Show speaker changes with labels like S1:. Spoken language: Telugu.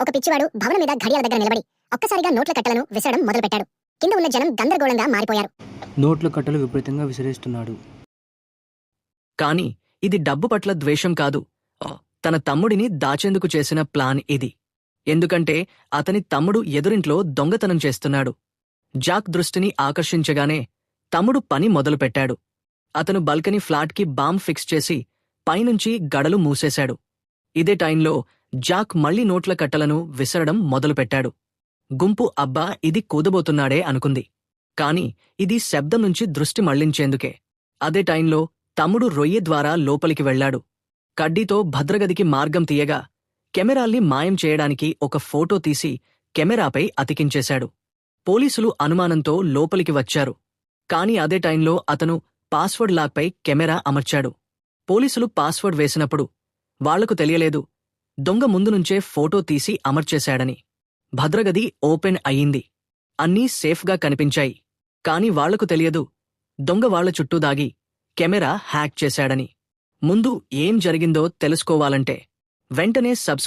S1: ఒక పిచ్చివాడు భవనం మీద ఘడియాల దగ్గర నిలబడి ఒక్కసారిగా నోట్ల కట్టలను విసరడం మొదలుపెట్టాడు. కింద ఉన్న జనం గందరగోళంగా మారిపోయారు.
S2: నోట్ల కట్టలు విపరీతంగా విసిరేస్తున్నాడు.
S3: కాని ఇది డబ్బు పట్ల ద్వేషం కాదు. తన తమ్ముడిని దాచేందుకు చేసిన ప్లాన్ ఇది. ఎందుకంటే అతని తమ్ముడు ఎదురింట్లో దొంగతనం చేస్తున్నాడు. జాక్ దృష్టిని ఆకర్షించగానే తమ్ముడు పని మొదలుపెట్టాడు. అతను బల్కనీ ఫ్లాట్కి బాంబ్ ఫిక్స్ చేసి పైనుంచి గడలు మూసేశాడు. ఇదే టైంలో జాక్ మళ్ళీ నోట్ల కట్టలను విసరడం మొదలుపెట్టాడు. గుంపు అబ్బా ఇది కూదబోతున్నాడే అనుకుంది. కాని ఇది శబ్దం నుంచి దృష్టి మళ్ళించేందుకే. అదే టైంలో తమ్ముడు రొయ్య ద్వారా లోపలికి వెళ్ళాడు కడ్డీతో భద్రగదికి మార్గం తీయగా కెమెరాల్ని మాయం చేయడానికి ఒక ఫోటో తీసి కెమెరాపై అతికించేశాడు. పోలీసులు అనుమానంతో లోపలికి వచ్చారు. కాని అదే టైంలో అతను పాస్వర్డ్ లాక్పై కెమెరా అమర్చాడు. పోలీసులు పాస్వర్డ్ వేసినప్పుడు వాళ్ళకు తెలియలేదు దొంగ ముందు నుంచే ఫోటో తీసి అమర్చేశాడని. భద్రగది ఓపెన్ అయ్యింది. అన్నీ సేఫ్గా కనిపించాయి. కాని వాళ్ళకు తెలియదు. దొంగ వాళ్ళ చుట్టూ దాగి కెమెరా హ్యాక్ చేశాడని. ముందు ఏం జరిగిందో తెలుసుకోవాలంటే వెంటనే సబ్స్క్రైబ్